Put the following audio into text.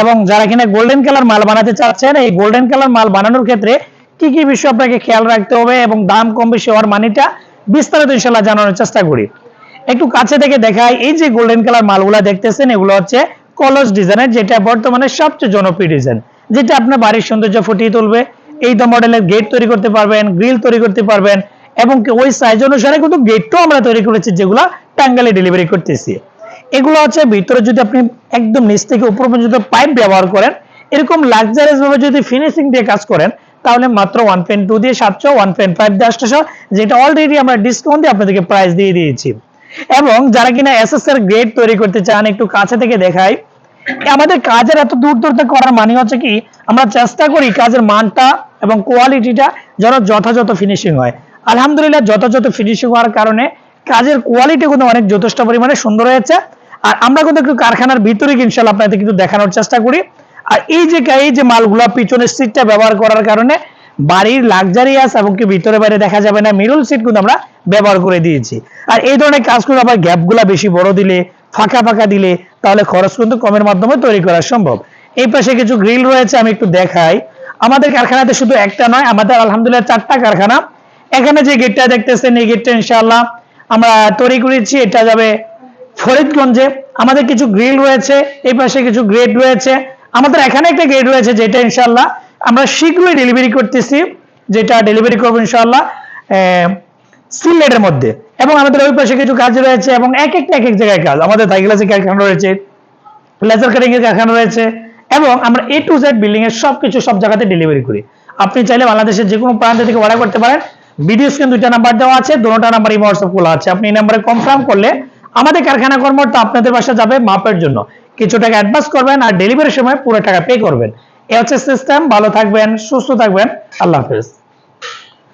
এবং যারা কিনা গোল্ডেন কালার মাল বানাতে চাচ্ছেন, এই গোল্ডেন কালার মাল বানানোর ক্ষেত্রে কি কি বিষয় আপনাকে খেয়াল রাখতে হবে এবং দাম কম বেশি হওয়ার মানিটা বিস্তারিত ইনশাল্লাহ জানানোর চেষ্টা করি। একটু কাছে থেকে দেখাই, এই যে গোল্ডেন কালার মালগুলা দেখতেছেন, এগুলো হচ্ছে কলস ডিজাইনের যেটা বর্তমানে সবচেয়ে জনপ্রিয় ডিজাইন যেটা আপনার বাড়ির সৌন্দর্য ফুটিয়ে তুলবে, এই তো মডেলের গেট তৈরি করতে পারবেন গ্রিল তৈরি করতে পারবেন, এবং ওই সাইজ অনুসারে কিন্তু গেটটাও আমরা তৈরি করেছি, যেগুলো টাঙ্গালে ডেলিভারি করতেছি। এগুলো হচ্ছে ভিতরে যদি আপনি একদম নিচ থেকে উপর পর্যন্ত পাইপ ব্যবহার করেন, এরকম লাক্সারিয়াস ভাবে যদি ফিনিশিং দিয়ে কাজ করেন, তাহলে মাত্র ওয়ান পয়েন্ট টু দিয়ে সাতশো ওয়ান পয়েন্ট ফাইভ দিয়ে আটশো যেটা অলরেডি আমরা ডিসকাউন্ট দিয়ে আপনাদেরকে প্রাইস দিয়ে দিয়েছি। এবং যারা কিনা এসএস এর গ্রেড তৈরি করতে চান, একটু কাছে থেকে দেখাই, আমাদের কাজের এত দূর দূর থেকে করার মানে হচ্ছে কি, আমরা চেষ্টা করি কাজের মানটা এবং কোয়ালিটিটা যেন যথাযথ ফিনিশিং হয়। আলহামদুলিল্লাহ, যথাযথ ফিনিশিং হওয়ার কারণে কাজের কোয়ালিটি কিন্তু অনেক যথেষ্ট পরিমাণে সুন্দর হয়েছে। আর আমরা কিন্তু একটু কারখানার ভিতরে ইনশাল্লাহ আপনাদের কিন্তু দেখানোর চেষ্টা করি। আর এই যে এই যে মালগুলা পিছনের সিটটা ব্যবহার করার কারণে বাড়ির লাক্সারিয়াস এবং কি ভিতরে বাইরে দেখা যাবে না মিরল সিট কিন্তু আমরা ব্যবহার করে দিয়েছি। আর এই ধরনের কাজগুলো আবার গ্যাপগুলা বেশি বড় দিলে, ফাঁকা ফাঁকা দিলে তাহলে খরচ কিন্তু কমের মাধ্যমে তৈরি করা সম্ভব। এই পাশে কিছু গ্রিল রয়েছে, আমি একটু দেখাই। আমাদের কারখানাতে শুধু একটা নয়, আমাদের আলহামদুলিল্লাহ চারটা কারখানা। এখানে যে গেটটা দেখতেছেন, এই গেটটা ইনশাআল্লাহ আমরা তৈরি করেছি, এটা যাবে ফরিদগঞ্জে আমাদের কিছু গ্রিল রয়েছে, এই পাশে কিছু গ্রেড রয়েছে। আমাদের এখানে একটা গ্রেড রয়েছে যেটা ইনশাল্লাহ আমরা শীঘ্রই ডেলিভারি করতেছি, যেটা ডেলিভারি করব ইনশাআল্লাহ সিলেটের মধ্যে। এবং আমাদের ওই পাশে কিছু কাজ রয়েছে এবং এক একটা এক এক জায়গায় কাজ। আমাদের থাইগ্লাসে কারখানা রয়েছে লেজার কাটিং এর কারখানা রয়েছে, এবং আমরা এ টু জেড বিল্ডিং এর সবকিছু সব জায়গাতে ডেলিভারি করি। আপনি চাইলে বাংলাদেশের যে কোনো প্রান্ত থেকে অর্ডার করতে পারেন। ভিডিও স্ক্রিন দুইটা নাম্বার দেওয়া আছে দুটোটা নাম্বার এই হোয়াটসঅ্যাপ খোলা আছে। আপনি এই নাম্বারে কনফার্ম করলে আমাদের কারখানা কর্মরত আপনাদের বাসা যাবে মাপের জন্য। কিছু টাকা অ্যাডভান্স করবেন আর ডেলিভারির সময় পুরো টাকা পে করবেন। এ হচ্ছে সিস্টেম ভালো থাকবেন, সুস্থ থাকবেন। আল্লাহ হাফেজ।